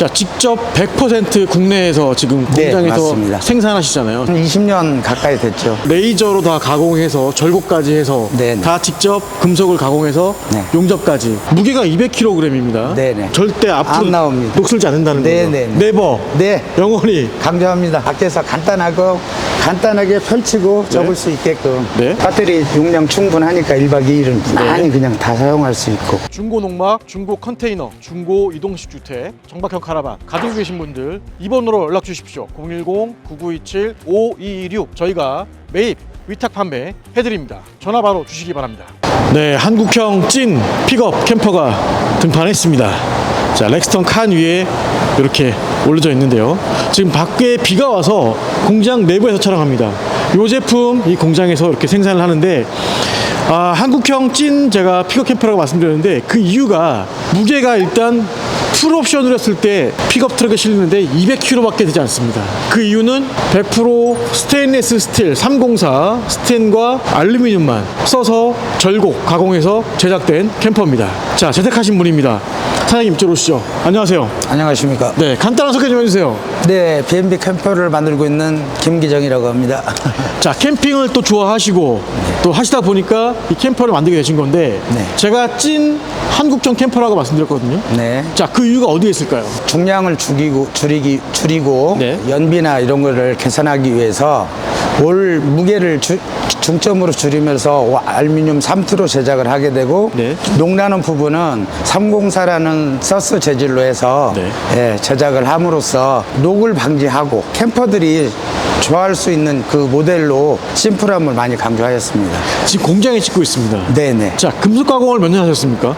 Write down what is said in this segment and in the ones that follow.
자, 직접 100% 국내에서 지금 네, 공장에서 맞습니다. 생산하시잖아요. 한 20년 가까이 됐죠. 레이저로 다 가공해서 절곡까지 해서 네 네. 다 직접 금속을 가공해서 네. 용접까지 무게가 200kg입니다. 네 네. 절대 앞으로 안 나옵니다. 녹슬지 않는다는 거죠. 네네네. 네버. 네. 영원히 강조합니다. 밖에서 간단하고 간단하게 펼치고 접을 수 있게끔 네. 배터리 용량 충분하니까 1박 2일은 많이 그냥 다 사용할 수 있고 중고 농막, 중고 컨테이너, 중고 이동식 주택, 정박형 카라반 가지고 계신 분들 2번으로 연락 주십시오. 010-9927-5226 저희가 매입 위탁 판매 해드립니다. 전화 바로 주시기 바랍니다. 네, 한국형 찐 픽업 캠퍼가 등판했습니다. 자, 렉스턴 칸 위에 이렇게 올려져 있는데요. 지금 밖에 비가 와서 공장 내부에서 촬영합니다. 이 제품 이 공장에서 이렇게 생산을 하는데 아, 한국형 찐 제가 픽업 캠퍼라고 말씀드렸는데 그 이유가 무게가 일단 풀옵션으로 했을 때 픽업 트럭에 실리는데 200kg밖에 되지 않습니다. 그 이유는 100% 스테인리스 스틸 304 스텐과 알루미늄만 써서 절곡 가공해서 제작된 캠퍼입니다. 자, 재택하신 분입니다. 사장님 이쪽으로 오시죠. 안녕하세요. 안녕하십니까 네, 간단한 소개 좀 해주세요. 네 B&B 캠퍼를 만들고 있는 김기정이라고 합니다 자 캠핑을 또 좋아하시고 또 하시다 보니까 이 캠퍼를 만들게 되신 건데 네. 제가 찐 한국형 캠퍼라고 말씀드렸거든요. 네 자 그 이유가 어디에 있을까요? 중량을 줄이고 줄이기 줄이고 네. 연비나 이런 거를 개선하기 위해서 올 무게를 주- 중점으로 줄이면서 와- 알루미늄 3투로 제작을 하게 되고 네. 녹나는 부분은 304라는 서스 재질로 해서 네. 예, 제작을 함으로써 녹을 방지하고 캠퍼들이 좋아할 수 있는 그 모델로 심플함을 많이 강조하였습니다. 지금 공장에 짓고 있습니다. 네네. 자 금속 가공을 몇 년 하셨습니까?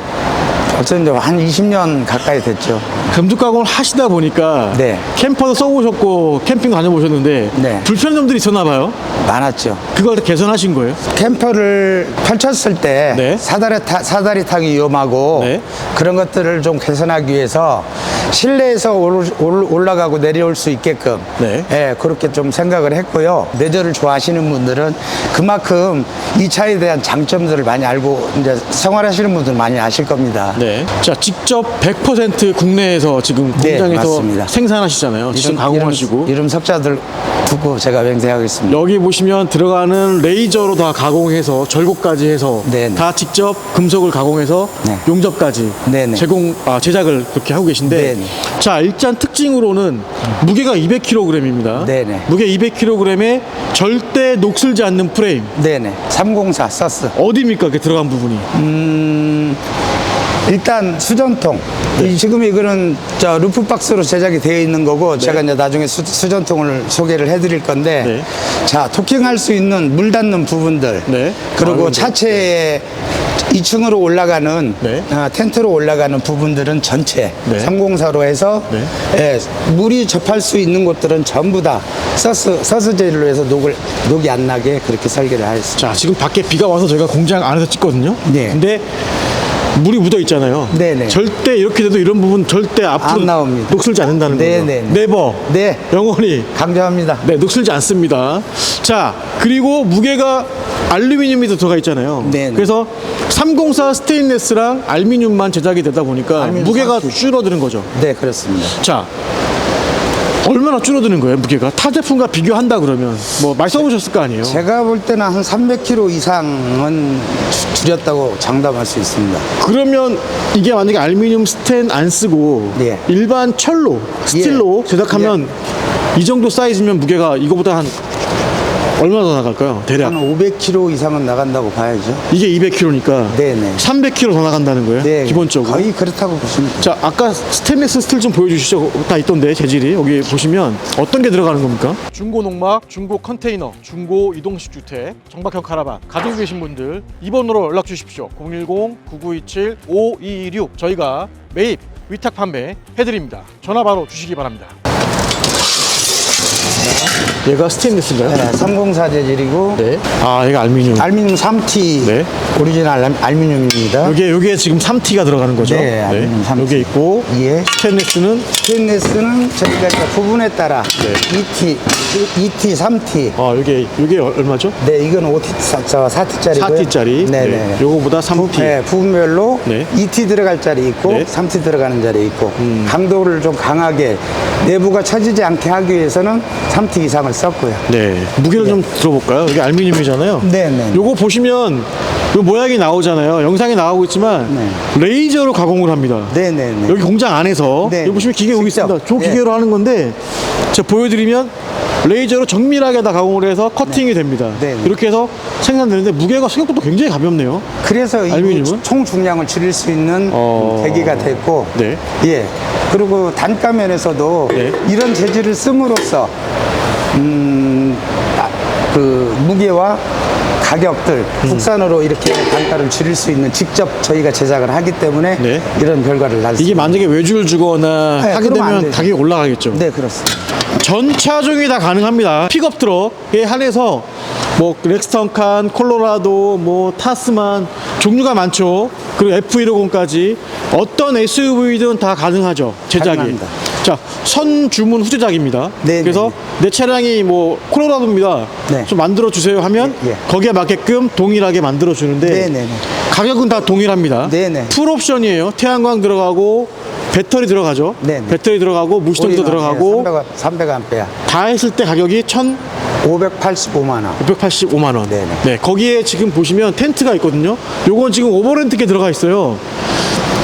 어쨌든 이제 한 20년 가까이 됐죠. 금속 가공을 하시다 보니까 네. 캠퍼도 써보셨고 캠핑 다녀보셨는데 네. 불편한 점들이 있었나 봐요. 많았죠. 그걸 개선하신 거예요? 캠퍼를 펼쳤을 때 네. 사다리, 타, 사다리 타기 위험하고 네. 그런 것들을 좀 개선하기 위해서 실내에서 올, 올- 올라가고 내려올 수 있게끔 네. 예, 그렇게 좀 생각을 했고요. 내조를 좋아하시는 분들은 그만큼 이 차에 대한 장점들을 많이 알고 이제 생활하시는 분들 많이 아실 겁니다. 네. 자 직접 100% 국내에서 지금 네, 공장에서 맞습니다. 생산하시잖아요. 직접 가공하시고. 이름, 이름 석자들 두고 제가 맹세하겠습니다. 여기 보시면 들어가는 레이저로 다 가공해서 절곡까지 해서 네네. 다 직접 금속을 가공해서 네. 용접까지 네네. 제공 아, 제작을 그렇게 하고 계신데 네네. 자 일단 특징으로는 무게가 200kg입니다. 네네. 무게 200kg에 절대 녹슬지 않는 프레임 네네. 304 서스. 어디입니까? 그 들어간 부분이 음, 일단 수전통. 이 지금 이거는 저 루프 박스로 제작이 되어 있는 거고 제가 이제 나중에 수, 수전통을 소개를 해드릴 건데 네. 자 토킹할 수 있는 물 닿는 부분들 네. 그리고 아, 차체에 2층으로 올라가는 네. 아, 텐트로 올라가는 부분들은 전체 네. 304로 해서 네. 예, 물이 접할 수 있는 곳들은 전부 다 서스 서스 재질로 해서 녹을 녹이 안 나게 그렇게 설계를 하였습니다. 자 지금 밖에 비가 와서 저희가 공장 안에서 찍거든요. 네. 근데 물이 묻어 있잖아요. 네네. 절대 이렇게 돼도 이런 부분 절대 앞으로 안 나옵니다. 녹슬지 않는다는 거예요. 네네. 네버. 네. 영원히 강조합니다. 네, 녹슬지 않습니다. 자, 그리고 무게가 알루미늄이 들어가 있잖아요. 네네. 그래서 304 스테인레스랑 알루미늄만 제작이 되다 보니까 알루미늄 무게가 삼십. 줄어드는 거죠. 네, 그렇습니다. 자, 얼마나 줄어드는 거예요, 무게가? 타 제품과 비교한다 그러면 뭐 많이 써보셨을 거 아니에요? 제가 볼 때는 한 300kg 이상은 주- 줄였다고 장담할 수 있습니다. 그러면 이게 만약에 알루미늄 스텐 안 쓰고 예. 일반 철로, 스틸로 예. 제작하면 이 정도 사이즈면 무게가 이거보다 한 얼마나 더 나갈까요? 대략. 한 500kg 이상은 나간다고 봐야죠. 이게 200kg니까 네네. 300kg 더 나간다는 거예요. 네, 기본적으로. 거의 그렇다고 보시면 돼요. 자, 아까 스테인리스 스틸 좀 보여주시죠. 다 있던데 재질이 여기 보시면 어떤 게 들어가는 겁니까? 중고 농막, 중고 컨테이너, 중고 이동식 주택, 정박형 카라반 가지고 계신 분들 2번으로 연락 주십시오. 010-9927-5226 저희가 매입 위탁 판매 해드립니다. 전화 바로 주시기 바랍니다. 얘가 스테인리스인가요? 네, 304 재질이고 네. 아, 얘가 알루미늄. 알루미늄 3T 네. 오리지널 알- 알루미늄입니다. 요게 요게 지금 3T가 들어가는 거죠? 네, 알루미늄 3T. 요게 있고 예. 스테인리스는 스테인레스는 저희가 이제 부분에 따라 네. 2T, 2T, 3T. 아, 요게 요게 얼마죠? 네, 이건 5T, 사, 저 4T짜리고요. 4T짜리. 네, 네. 요거보다 3T. 네, 부분별로 네. 2T 들어갈 자리 있고 네. 음. 3T 들어가는 자리 있고 강도를 좀 강하게 내부가 처지지 않게 하기 위해서는 3T 이상을 썼고요. 네. 무게를 좀 들어볼까요? 이게 알루미늄이잖아요. 네, 네. 요거 보시면 요 모양이 나오잖아요. 영상에 나오고 있지만 레이저로 가공을 합니다. 네, 네, 네. 여기 공장 안에서 네. 여기 보시면 기계 여기 직접. 있습니다. 저 네. 기계로 하는 건데 제가 보여드리면 레이저로 정밀하게 다 가공을 해서 커팅이 됩니다. 네, 네. 이렇게 해서 생산되는데 무게가 생각보다 굉장히 가볍네요. 그래서 이 알루미늄은? 총 중량을 줄일 수 있는 어. 계기가 됐고, 네. 예. 그리고 단가 면에서도 네. 이런 재질을 씀으로써 음, 아, 그 무게와 가격들 음. 국산으로 이렇게 단가를 줄일 수 있는 직접 저희가 제작을 하기 때문에 네. 이런 결과를 날 수 이게 있습니다. 만약에 외주를 주거나 네, 하게 그러면 안 되면 되죠. 가격이 올라가겠죠. 네, 그렇습니다. 전 차종이 다 가능합니다. 픽업 트럭에 한해서 뭐 렉스턴 칸, 콜로라도, 뭐 타스만 종류가 많죠. 그리고 F150까지 어떤 SUV든 다 가능하죠. 제작이. 가능합니다. 자, 선 주문 후제작입니다. 네, 그래서 내 차량이 뭐 콜로라도입니다. 네. 좀 만들어 주세요 하면 예, 예. 거기에 맞게끔 동일하게 만들어 주는데 네, 네, 네. 가격은 다 동일합니다. 네, 네. 풀 옵션이에요. 태양광 들어가고 배터리 들어가죠. 네, 네. 배터리 들어가고 무시동도 들어가고 300, 300A, 다 했을 때 가격이 585만 원. 1,585만 원. 네네. 네, 거기에 지금 보시면 텐트가 있거든요. 요건 지금 오버렌트게 들어가 있어요.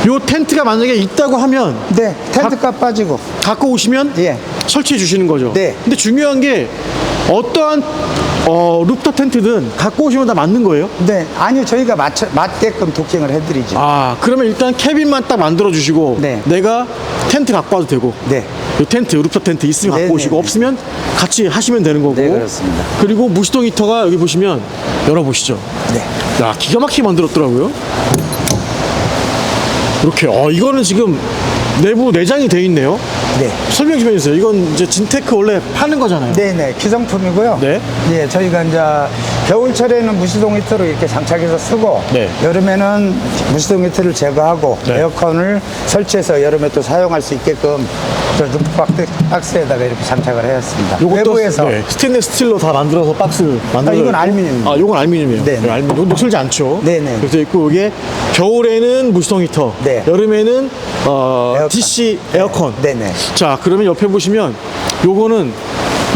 요 텐트가 만약에 있다고 하면 네, 텐트값 빠지고. 갖고 오시면 예. 설치해 주시는 거죠. 네. 근데 중요한 게 어떠한 어, 루프탑 텐트든 갖고 오시면 다 맞는 거예요. 네, 아니요, 저희가 맞춰, 맞게끔 도킹을 해드리죠. 아, 그러면 일단 캐빈만 딱 만들어 주시고 네. 내가 텐트 갖고 와도 되고 네. 요 텐트 루프탑 텐트 있으면 네, 갖고 네, 오시고 네. 없으면 같이 하시면 되는 거고. 네, 그렇습니다. 그리고 무시동 히터가 여기 보시면 열어보시죠. 네. 야 기가 막히게 만들었더라고요. 이렇게 어 이거는 지금 내부 내장이 돼 있네요. 네. 설명 좀 해주세요. 이건 이제 진테크 원래 파는 거잖아요. 네네 기성품이고요. 네. 예, 저희가 이제 겨울철에는 무시동 히터로 이렇게 장착해서 쓰고 네. 여름에는 무시동 히터를 제거하고 네. 에어컨을 설치해서 여름에 또 사용할 수 있게끔 저 루프박스 박스에다가 이렇게 장착을 해놨습니다. 요것도 외부에서 네, 스테인레스 스틸로 다 만들어서 박스 만들어. 아, 이건 알루미늄입니다. 아, 이건 알루미늄이에요. 네, 네. 알루미늄. 이건 녹슬지 않죠. 네, 네. 그래서 있고 이게 겨울에는 무시동 히터, 네. 여름에는 어, 에어컨. DC 에어컨. 네, 네. 자, 그러면 옆에 보시면 요거는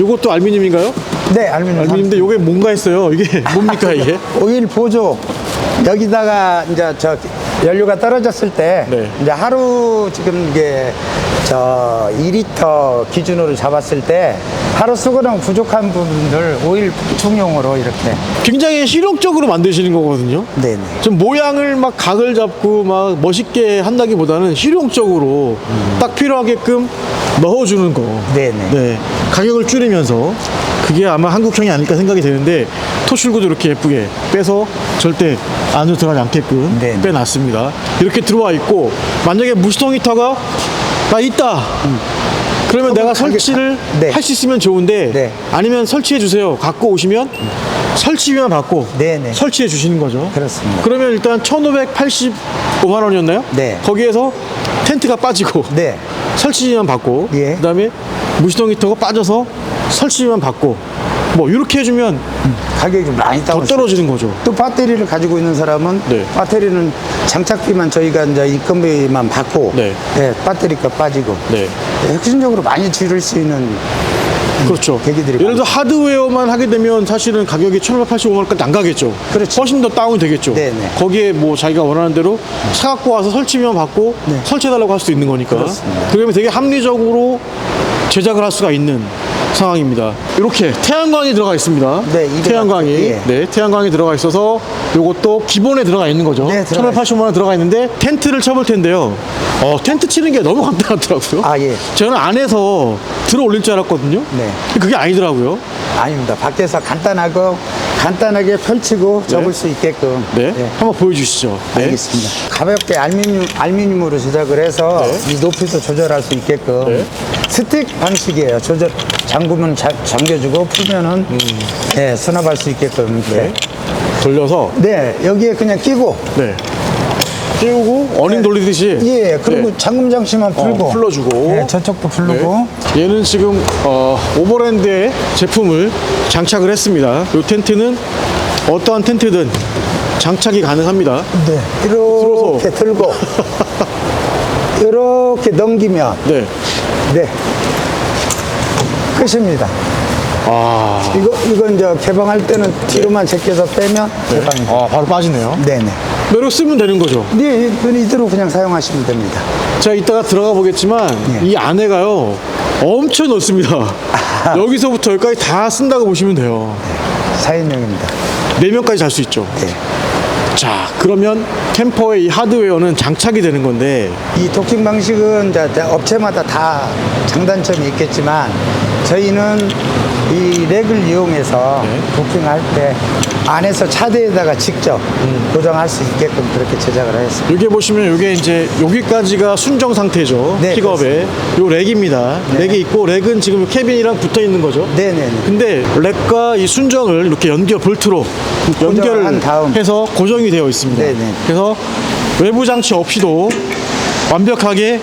요것도 알루미늄인가요? 네, 알루미늄. 알루미늄인데 요게 뭔가 했어요. 이게 뭡니까 이게? 오일 보조 여기다가 이제 저 연료가 떨어졌을 때 네. 이제 하루 지금 이게 저 2리터 기준으로 잡았을 때 하루 쓰고는 부족한 부분들 오일 보충용으로 이렇게 굉장히 실용적으로 만드시는 거거든요. 네네 좀 모양을 막 각을 잡고 막 멋있게 한다기보다는 실용적으로 딱 필요하게끔 넣어주는 거. 네네. 네. 가격을 줄이면서 그게 아마 한국형이 아닐까 생각이 되는데 토출구도 이렇게 예쁘게 빼서 절대 안으로 들어가지 않게끔 네네. 빼놨습니다. 이렇게 들어와 있고 만약에 무시동 히터가 나 있다. 그러면 내가 설치를 네. 할수 있으면 좋은데 네. 아니면 설치해 주세요. 갖고 오시면 설치비만 받고 네네. 설치해 주시는 거죠. 그렇습니다. 그러면 일단 1,585만 원이었나요? 네. 거기에서 텐트가 빠지고 네 설치비만 받고 예. 그다음에 무시동 히터가 빠져서 설치비만 받고 뭐 이렇게 해주면 가격이 좀 많이 더 떨어지는 거죠. 또 배터리를 가지고 있는 사람은 네. 배터리는 장착비만 저희가 이제 입금비만 받고 네. 예, 배터리값 빠지고 네. 예, 핵심적으로 많이 줄일 수 있는 그렇죠. 계기들이 예를 들어 하드웨어만 하게 되면 사실은 가격이 1,585만 원까지 안 가겠죠. 그렇죠. 훨씬 더 다운이 되겠죠. 네네. 거기에 뭐 자기가 원하는 대로 차 갖고 와서 설치비만 받고 네. 설치해달라고 할 수도 있는 거니까. 그렇습니다. 그러면 되게 합리적으로 제작을 할 수가 있는 상황입니다. 이렇게 태양광이 들어가 있습니다. 네, 태양광이. 예. 네 태양광이 들어가 있어서 이것도 기본에 들어가 있는 거죠. 네, 들어가 1,880만 원 들어가 있는데 텐트를 쳐볼 텐데요. 어 텐트 치는 게 너무 간단하더라고요. 아, 예. 저는 안에서 들어 올릴 줄 알았거든요. 네. 근데 그게 아니더라고요. 아닙니다. 밖에서 간단하고 간단하게 펼치고 접을 수 있게끔. 네. 예, 한번 보여주시죠. 네. 알겠습니다. 가볍게 알루미늄, 알루미늄으로 제작을 해서 네. 이 높이도 조절할 수 있게끔 네. 스틱 방식이에요. 조절 잠그면 자- 잠겨주고 풀면은 예, 수납할 수 있게끔. 음. 네. 네. 돌려서 네, 여기에 그냥 끼고 네. 끼우고 어닝 돌리듯이 예, 그리고 네. 잠금 장치만 풀고 어, 풀러주고. 예, 저쪽도 풀고 네. 얘는 지금 어, 오버랜드의 제품을 장착을 했습니다. 이 텐트는 어떠한 텐트든 장착이 가능합니다. 네, 이렇게 들고 이렇게 넘기면 네. 네 끝입니다. 아, 이거 이건 이제 개방할 때는 뒤로만 제껴서 빼면 개방입니다. 아 바로 빠지네요. 네네. 매로 쓰면 되는 거죠. 네, 이건 이대로 그냥 사용하시면 됩니다. 제가 이따가 들어가 보겠지만 예. 이 안에가요 엄청 넓습니다. 여기서부터 여기까지 다 쓴다고 보시면 돼요. 4인용입니다. 네 명까지 잘 수 있죠. 네. 자, 그러면 캠퍼의 이 하드웨어는 장착이 되는 건데 이 도킹 방식은 이제 업체마다 다 장단점이 있겠지만 저희는 이 렉을 이용해서 네. 도킹할 때 안에서 차대에다가 직접 고정할 수 있게끔 그렇게 제작을 하였습니다. 여기 보시면 이게 이제 여기까지가 순정 상태죠. 네, 픽업에 요 렉입니다. 네. 렉이 있고 렉은 지금 캐빈이랑 붙어 있는 거죠. 네네네. 근데 렉과 이 순정을 이렇게 연결 볼트로 연결을 한 다음. 해서 고정이 되어 있습니다. 네네. 그래서 외부 장치 없이도 완벽하게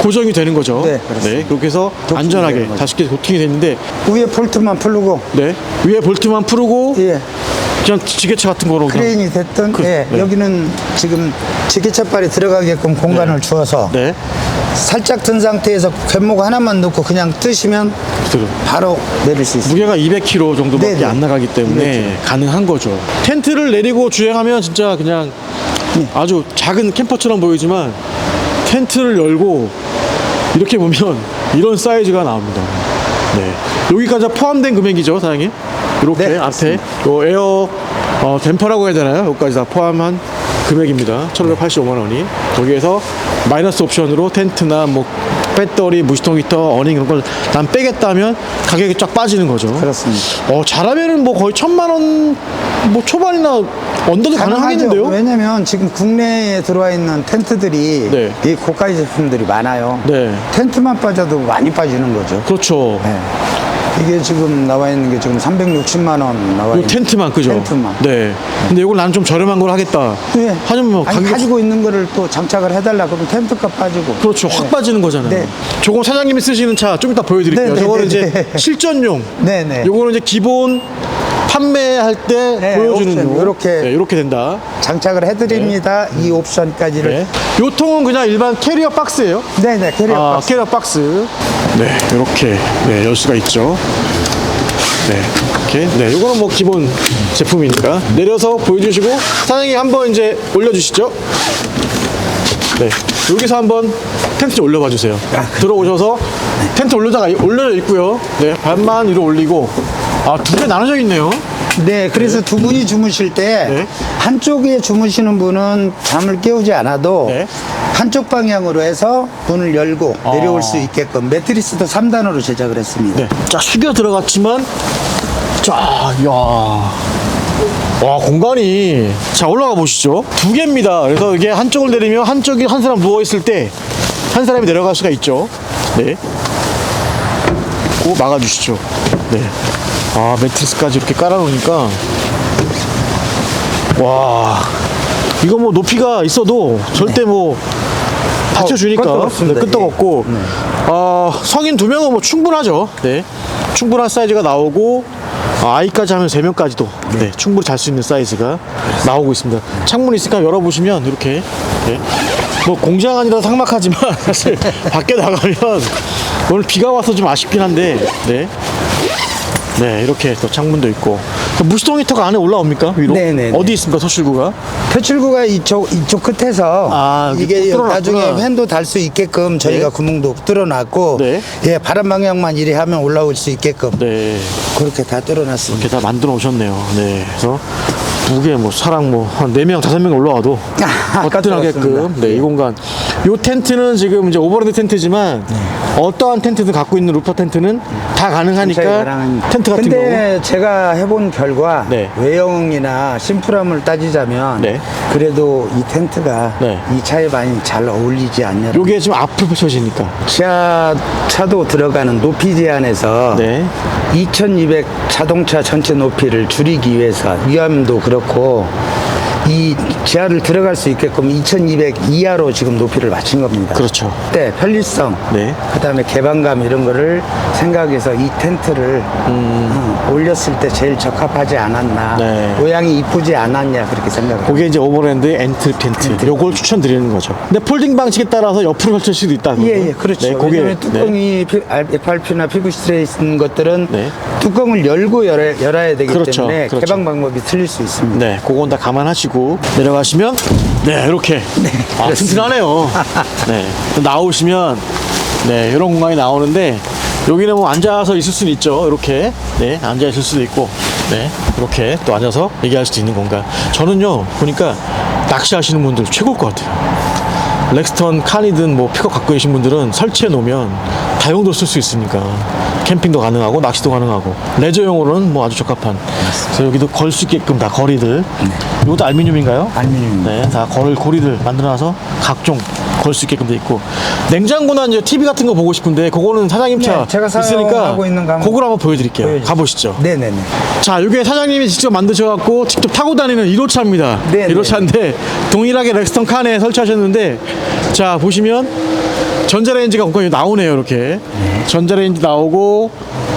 고정이 되는 거죠. 네, 그렇습니다. 그렇게 해서 도킹이 안전하게 되는 거죠. 다시 이렇게 도킹이 됐는데 위에 볼트만 풀고 네. 위에 볼트만 풀고 예. 그냥 지게차 같은 거로 그냥 크레인이 됐든 그- 예, 네. 여기는 지금 지게차발이 들어가게끔 공간을 주어서 네. 살짝 든 상태에서 갯목 하나만 넣고 그냥 뜨시면 그대로. 바로 내릴 수 있습니다. 무게가 200kg 정도밖에 네네. 안 나가기 때문에 가능한 거죠. 텐트를 내리고 주행하면 진짜 그냥 네. 아주 작은 캠퍼처럼 보이지만 텐트를 열고 이렇게 보면 이런 사이즈가 나옵니다. 네. 여기까지 다 포함된 금액이죠, 사장님? 이렇게 네, 앞에 요 에어 어, 댐퍼라고 해야 되나요? 여기까지 다 포함한 금액입니다. 1,585만 원이. 거기에서 마이너스 옵션으로 텐트나 뭐 배터리, 무시통 히터, 어닝 이런 걸 난 빼겠다면 가격이 쫙 빠지는 거죠. 그렇습니다. 어, 잘하면은 뭐 거의 천만 원 뭐 초반이나 언더도 가능하겠는데요? 왜냐면 지금 국내에 들어와 있는 텐트들이 네. 이 고가의 제품들이 많아요. 네. 텐트만 빠져도 많이 빠지는 거죠. 그렇죠. 네. 이게 지금 나와 있는 게 지금 360만 원 나와 요 있는 텐트만 그죠? 텐트만. 네. 근데 이걸 난좀 저렴한 걸 하겠다. 네. 하면 뭐 아니, 가격이 가지고 있는 거를 또 장착을 해달라 그러면 텐트값 빠지고. 그렇죠. 확 빠지는 거잖아요. 네. 저건 사장님이 쓰시는 차 좀 이따 보여드릴게요. 네, 네, 저거는 네, 이제 네. 실전용. 네, 네. 요거는 이제 기본 판매할 때 네, 보여주는 옵션, 용. 요렇게. 네, 이렇게 된다. 장착을 해드립니다. 이 옵션까지를. 네. 요 통은 그냥 일반 캐리어 박스예요. 네, 네, 캐리어 아, 박스. 캐리어 박스. 네, 이렇게 네, 열 수가 있죠. 네, 이렇게. 네, 이거는 뭐 기본 제품이니까 내려서 보여주시고 사장님 한번 이제 올려주시죠. 네, 여기서 한번 텐트 좀 올려봐 주세요. 들어오셔서 텐트 올려다가 올려져 있고요. 네, 반만 위로 올리고 아 두 개 나눠져 있네요. 네, 그래서 두 분이 주무실 때 네. 한쪽에 주무시는 분은 잠을 깨우지 않아도 네. 한쪽 방향으로 해서 문을 열고 아. 내려올 수 있게끔 매트리스도 3단으로 제작을 했습니다. 네, 자 숙여 들어갔지만 자, 야. 와 공간이 자 올라가 보시죠. 두 개입니다. 그래서 이게 한쪽을 내리면 한쪽이 한 사람 누워 있을 때 한 사람이 내려갈 수가 있죠. 네, 고 막아 주시죠. 네, 아 매트리스까지 이렇게 깔아 놓으니까. 와. 이거 뭐 높이가 있어도 절대 뭐 받쳐주니까 끄떡 없습니다. 네, 끄떡 예. 없고 어, 성인 두 명은 뭐 충분하죠. 네, 충분한 사이즈가 나오고 아, 아이까지 하면 세 명까지도 네, 충분히 잘 수 있는 사이즈가 나오고 있습니다. 창문 있으니까 열어보시면 이렇게 네. 뭐 공장 아니라 상막하지만 사실 밖에 나가면 오늘 비가 와서 좀 아쉽긴 한데 네. 네 이렇게 또 창문도 있고 무시동 히터가 안에 올라옵니까 위로? 네네네. 어디 있습니까 소실구가? 표출구가 이쪽 이쪽 끝에서 아, 이게 뚫어놨구나. 나중에 팬도 달 수 있게끔 저희가 네. 구멍도 뚫어놨고 네. 예 바람 방향만 이리 하면 올라올 수 있게끔 네 그렇게 다 뚫어놨습니다. 이렇게 다 만들어 오셨네요. 네. 그래서 두개뭐 사람 뭐한네명 다섯 명 올라와도 거뜬하게끔 그렇습니다. 네, 이 공간. 요 텐트는 지금 이제 오버랜드 텐트지만 어떠한 텐트든 갖고 있는 루퍼 텐트는 다 가능하니까 텐트 같은 경우 근데 제가 해본 결과 네. 외형이나 심플함을 따지자면 네. 그래도 이 텐트가 네. 이 차에 많이 잘 어울리지 않냐. 요게 지금 앞으로 펼쳐지니까 지하 차도 들어가는 높이 제한에서 네. 2200 자동차 전체 높이를 줄이기 위해서 위험도 그렇고 이 지하를 들어갈 수 있게끔 2200 이하로 지금 높이를 맞춘 겁니다. 그렇죠. 때 편리성, 네. 그다음에 개방감 이런 거를 생각해서 이 텐트를 음, 올렸을 때 제일 적합하지 않았나, 네. 모양이 이쁘지 않았냐 그렇게 생각합니다. 그게 이제 오버랜드 엔트 텐트. 요걸 추천드리는 거죠. 근데 폴딩 방식에 따라서 옆으로 펼칠 수도 있다. 예, 예, 그렇죠. 네, 그게 뚜껑이 피- 알- FRP나 피부스트레이 있는 것들은 네. 뚜껑을 열고 열어, 열어야 되기 그렇죠, 때문에 그렇죠. 개방 방법이 틀릴 수 있습니다. 네, 그건 다 감안하시고 내려가시면 네 이렇게 아 그렇습니다. 튼튼하네요. 네, 또 나오시면 네 이런 공간이 나오는데 여기는 뭐 앉아서 있을 수는 있죠. 이렇게 네 앉아 있을 수도 있고 네 이렇게 또 앉아서 얘기할 수도 있는 공간. 저는요 보니까 낚시하시는 분들 최고일 것 같아요. 렉스턴 칸이든 뭐 픽업 갖고 계신 분들은 설치해 놓으면 다용도 쓸 수 있으니까 캠핑도 가능하고 낚시도 가능하고 레저용으로는 뭐 아주 적합한 그래서 여기도 걸 수 있게끔 다 거리들 이것도 알루미늄인가요? 알루미늄입니다. 네, 다 걸을 고리들 만들어놔서 각종 걸 수 있게끔 돼 있고 냉장고나 이제 TV 같은 거 보고 싶은데 그거는 사장님 차 네, 제가 있으니까 사용하고 있는 거 한번 그걸 한번 보여드릴게요. 보여주시죠. 가보시죠. 네네네. 자, 이게 사장님이 직접 만드셔갖고 직접 타고 다니는 1호차입니다. 네, 1호차인데 동일하게 렉스턴 칸에 설치하셨는데 자 보시면 전자레인지가 공간이 나오네요. 이렇게 전자레인지 나오고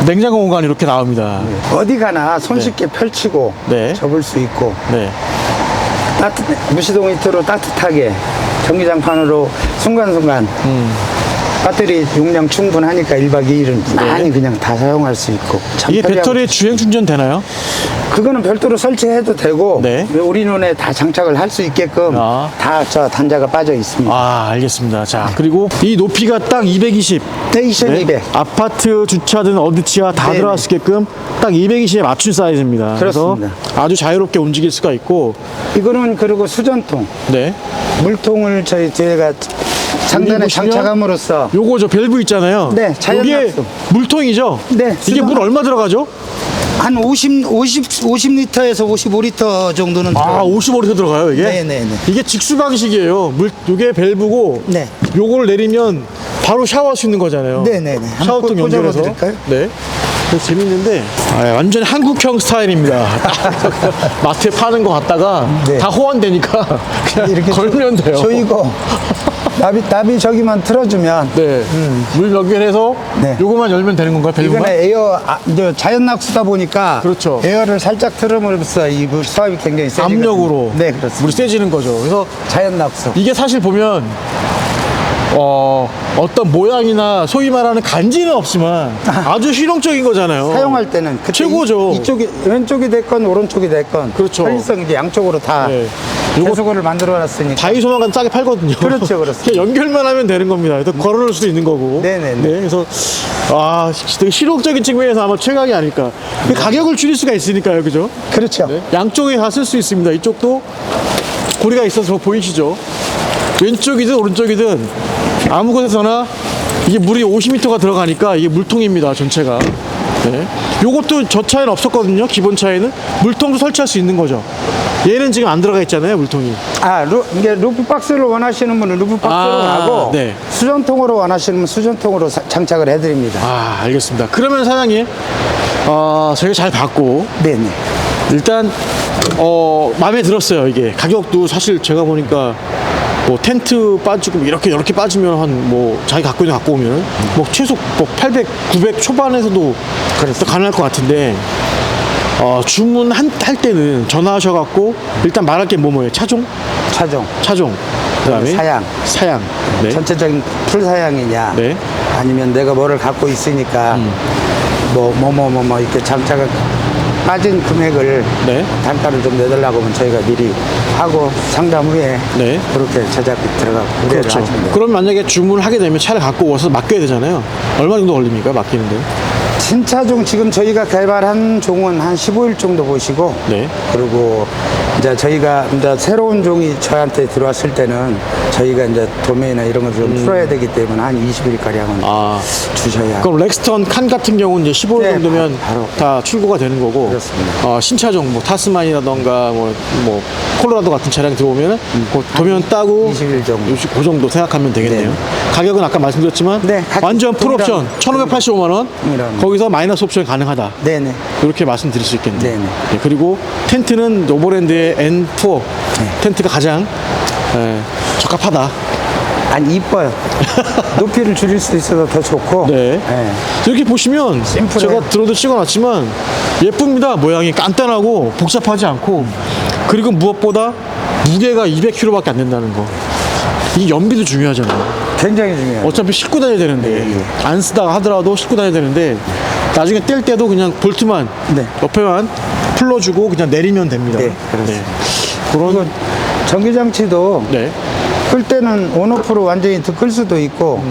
냉장고 공간이 이렇게 나옵니다. 어디 가나 손쉽게 펼치고 네. 접을 수 있고 네, 따뜻 무시동 히터로 따뜻하게 전기장판으로 순간순간 음. 배터리 용량 충분하니까 1박 2일은 많이 그냥 다 사용할 수 있고 참 네. 이게 편리하고 배터리 주행 충전 되나요? 그거는 별도로 설치해도 되고 네. 우리 눈에 다 장착을 할 수 있게끔 아. 다 저 단자가 빠져 있습니다. 아, 알겠습니다. 자, 그리고 이 높이가 딱 220. 네, 2200. 아파트 주차든 어디 지하 다 네네. 들어갈 수 있게끔 딱 220에 맞춘 사이즈입니다. 그래서 그렇습니다. 아주 자유롭게 움직일 수가 있고, 이거는 그리고 수전통 네. 물통을 저희 뒤에가 상단에 보시면 장착함으로써 요거 저 밸브 있잖아요. 네, 자연 이게 낙수. 물통이죠? 네, 이게 수동- 물 얼마 들어가죠? 한 50, 50, 50리터에서 55리터 정도는 아, 들어요. 55리터 들어가요, 이게? 네, 네, 네. 이게 직수 방식이에요. 물, 요게 밸브고, 네. 요걸 내리면 바로 샤워할 수 있는 거잖아요. 네, 네, 네. 한번 샤워통 꽂- 연결해서. 드릴까요? 네. 그래서 재밌는데, 아, 완전 한국형 스타일입니다. 마트에 파는 거 갖다가 네. 다 호환되니까 그냥 이렇게 걸면 돼요. 조이고 나비 나비 저기만 틀어주면 네. 물 연결해서 네. 요거만 열면 되는 건가요, 밸브만? 이거는 에어 아, 이제 자연 낙수다 보니까 그렇죠. 에어를 살짝 틀음으로써 이 물 수압이 굉장히 세지거든요. 압력으로 네 그렇습니다. 물이 세지는 거죠. 그래서 자연 낙수. 이게 사실 보면 어, 어떤 모양이나 소위 말하는 간지는 없지만 아주 실용적인 거잖아요. 사용할 때는 그때 최고죠. 이, 이쪽이 왼쪽이 됐건 오른쪽이 됐건 그렇죠. 편리성 이제 양쪽으로 다 네. 요거 해수구를 만들어 놨으니까 다이소만 가면 싸게 팔거든요. 그렇죠, 그렇습니다. 그냥 연결만 하면 되는 겁니다. 그래서 걸어놓을 수도 있는 거고. 네네네. 네, 그래서 아 되게 실용적인 측면에서 아마 최강이 아닐까. 근데 가격을 줄일 수가 있으니까요, 그죠? 그렇죠. 네. 양쪽에 다 쓸 수 있습니다. 이쪽도 고리가 있어서 보이시죠? 왼쪽이든 오른쪽이든 아무 곳에서나 이게 물이 50m가 들어가니까 이게 물통입니다. 전체가. 네. 요것도 저 차에는 없었거든요. 기본 차에는 물통도 설치할 수 있는 거죠. 얘는 지금 안 들어가 있잖아요. 물통이. 아, 루, 이게 루프 박스를 원하시는 분은 루프 박스로 아, 하고 네. 수전통으로 원하시는 분은 수전통으로 사- 장착을 해드립니다. 아, 알겠습니다. 그러면 사장님, 어, 저희가 잘 봤고, 네네. 일단, 어, 마음에 들었어요, 이게. 가격도 사실 제가 보니까, 뭐, 텐트 빠지고, 이렇게, 이렇게 빠지면 한, 뭐, 자기 갖고 있는 거 갖고 오면, 뭐, 최소 뭐 800, 900 초반에서도 또 가능할 것 같은데, 어, 주문 한, 할 때는 전화하셔갖고, 일단 말할 게 뭐, 뭐예요? 차종? 차종. 차종. 그 다음에 사양. 사양. 네. 전체적인 풀 사양이냐 네. 음. 아니면 내가 뭐를 갖고 있으니까 뭐 뭐 뭐뭐뭐 이렇게 장착을 빠진 금액을 네. 단가를 좀 내달라고 하면 저희가 미리 하고 상담 후에 네. 그렇게 제작비 들어가고 의뢰를 그렇죠. 하시면 돼요. 그럼 만약에 주문을 하게 되면 차를 갖고 와서 맡겨야 되잖아요. 얼마 정도 걸립니까? 맡기는데? 신차종 지금 저희가 개발한 종은 한 15일 정도 보시고 네. 그리고 이제 저희가 이제 새로운 종이 저한테 들어왔을 때는 저희가 이제 도매나 이런 것을 좀 풀어야 되기 때문에 한 20일 가량은 음. 아. 주셔야. 그럼 렉스턴 칸 같은 경우는 이제 15일 네, 정도면 바로. 다 출고가 되는 거고 그렇습니다. 어, 신차종 뭐 타스만이라던가 뭐, 뭐 콜로라도 같은 차량 들어오면은 그 도면 따고 20일 정도. 요시- 그 정도 생각하면 되겠네요. 네. 가격은 아까 말씀드렸지만 네, 완전 풀옵션 동일한- 1,585만 원. 동일한. 거기서 마이너스 옵션 가능하다. 네네. 이렇게 말씀드릴 수 있겠네요. 네네. 예, 그리고 텐트는 노버랜드의 N4 네. 텐트가 가장 예, 적합하다. 아니 이뻐요. 높이를 줄일 수 있어서 더 좋고. 네. 네. 이렇게 보시면 심플해요. 제가 들어도 찍어놨지만 예쁩니다. 모양이 간단하고 복잡하지 않고 그리고 무엇보다 무게가 200kg밖에 안 된다는 거. 이 연비도 중요하잖아요. 굉장히 중요해요. 어차피 싣고 다녀야 되는데 네. 안 쓰다가 하더라도 싣고 다녀야 되는데 나중에 뗄 때도 그냥 볼트만 네. 옆에만 풀러주고 그냥 내리면 됩니다. 네, 그렇습니다. 그리고 전기장치도 네. 끌 때는 온오프로 완전히 더 끌 수도 있고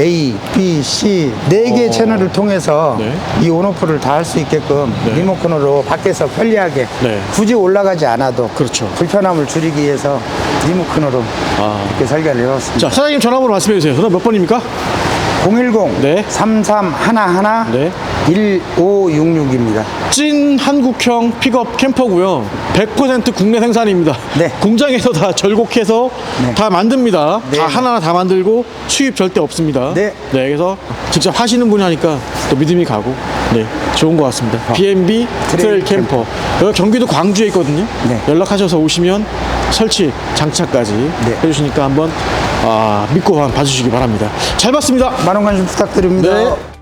A, B, C 네개 음. 어. 채널을 통해서 네. 이 온오프를 다 할 수 있게끔 네. 리모컨으로 밖에서 편리하게 네. 굳이 올라가지 않아도 그렇죠. 불편함을 줄이기 위해서 리모컨으로 아. 이렇게 설계를 해봤습니다. 자, 사장님 전화번호 말씀해 주세요. 전화 몇 번입니까? 010 네. 3311 네. 1566입니다. 찐 한국형 픽업 캠퍼고요. 100% 국내 생산입니다. 네. 공장에서 다 절곡해서 네. 다 만듭니다. 네. 다 하나하나 다 만들고 수입 절대 없습니다. 네. 그래서 직접 하시는 분이 하니까 또 믿음이 가고 네, 좋은 것 같습니다. B&B 트레일 트레일 캠퍼. 여기 경기도 광주에 있거든요. 네. 연락하셔서 오시면 설치, 장착까지 네. 해주시니까 한번 아, 믿고 봐주시기 바랍니다. 잘 봤습니다. 많은 관심 부탁드립니다. 네.